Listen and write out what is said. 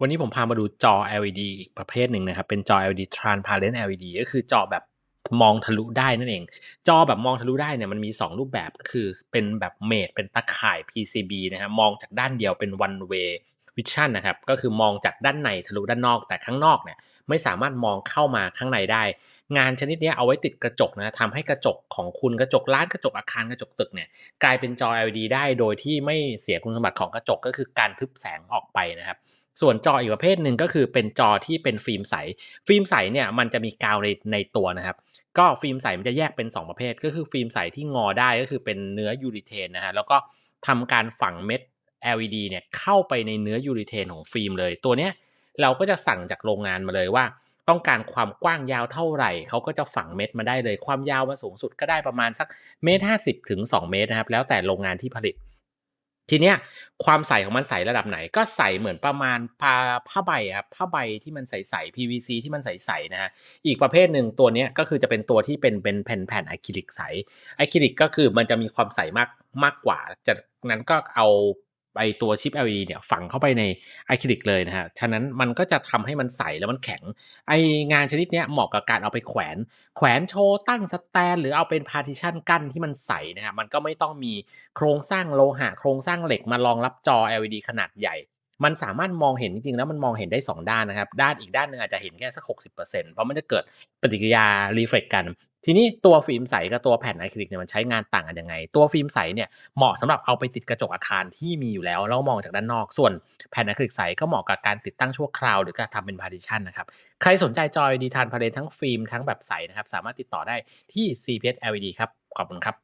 วันนี้ผมพามาดูจอ LED อีกประเภทหนึ่งนะครับ เป็นจอ LED transparent LED ก็คือจอแบบมองทะลุได้นั่นเอง จอแบบมองทะลุได้เนี่ยมันมี 2 รูปแบบก็คือเป็นแบบเมดเป็นตะข่าย PCB นะครับมองจากด้านเดียวเป็น one way vision นะครับ ก็คือมองจากด้านในทะลุด้านนอก แต่ข้างนอกเนี่ยไม่สามารถมองเข้ามาข้างในได้ งานชนิดนี้เอาไว้ติดกระจกนะทำให้กระจกของคุณกระจกร้านกระจกอาคารกระจกตึกเนี่ยกลายเป็นจอ LED ได้โดยที่ไม่เสียคุณสมบัติของกระจกก็คือการทึบแสงออกไปนะครับ ส่วนจออีกประเภทหนึ่งก็คือเป็นจอที่เป็นฟิล์มใส ฟิล์มใสเนี่ยมันจะมีกาวในในตัวนะครับ ก็ฟิล์มใสมันจะแยกเป็น 2 ประเภท ก็คือฟิล์มใสที่งอได้ก็คือเป็นเนื้อยูริเทนนะฮะแล้วก็ทำการฝังเม็ด LED เนี่ยเข้าไปในเนื้อยูริเทนของฟิล์มเลย ตัวเนี้ยเราก็จะสั่งจากโรงงานมาเลยว่า ต้องการความกว้างยาวเท่าไหร่เขาก็จะฝังเม็ดมาได้เลย ความยาวมาสูงสุดก็ได้ประมาณสักเมตรห้าสิบถึงสองเมตรนะครับแล้วแต่โรงงานที่ผลิต ทีเนี้ยความใสของมันใสระดับไหน ก็ใสเหมือนประมาณผ้าผ้าใบครับผ้าใบที่มันใสๆ PVC ที่มันใสๆนะฮะอีกประเภทหนึ่งตัวเนี้ยก็คือจะเป็นตัวที่เป็นเป็นแผ่นแผ่นอะคริลิกใสอะคริลิกก็คือมันจะมีความใสมากมากกว่าจากนั้นก็เอา ไอตัวชิป LED เนี่ยฝังเข้าไปในอะคริลิกเลยนะฮะ ฉะนั้นมันก็จะทำให้มันใสแล้วมันแข็ง ไองานชนิดเนี้ยเหมาะกับการเอาไปแขวน แขวนโชว์ตั้งสแตน หรือเอาเป็นพาร์ติชันกั้นที่มันใสนะฮะ มันก็ไม่ต้องมีโครงสร้างโลหะ โครงสร้างเหล็กมารองรับจอ LED ขนาดใหญ่ มันสามารถมองเห็นจริงๆแล้วมันมองเห็นได้ 2 ด้านนะครับ ด้านอีกด้านหนึ่งอาจจะเห็นแค่สัก 60%เพราะมันจะเกิดปฏิกิริยารีเฟล็กกัน ทีนี้ตัวฟิล์มใสกับตัวแผ่นอะคริลิกเนี่ยมันใช้งานต่างกันยังไง ตัวฟิล์มใสเนี่ยเหมาะสำหรับเอาไปติดกระจกอาคารที่มีอยู่แล้วแล้วมองจากด้านนอก ส่วนแผ่นอะคริลิกใสก็เหมาะกับการติดตั้งชั่วคราว หรือการทำเป็นพาร์ติชันนะครับ ใครสนใจจอยดีทานพาเลทั้งฟิล์มทั้งแบบใสนะครับ สามารถติดต่อได้ที่ CPS LED ครับ ขอบคุณครับ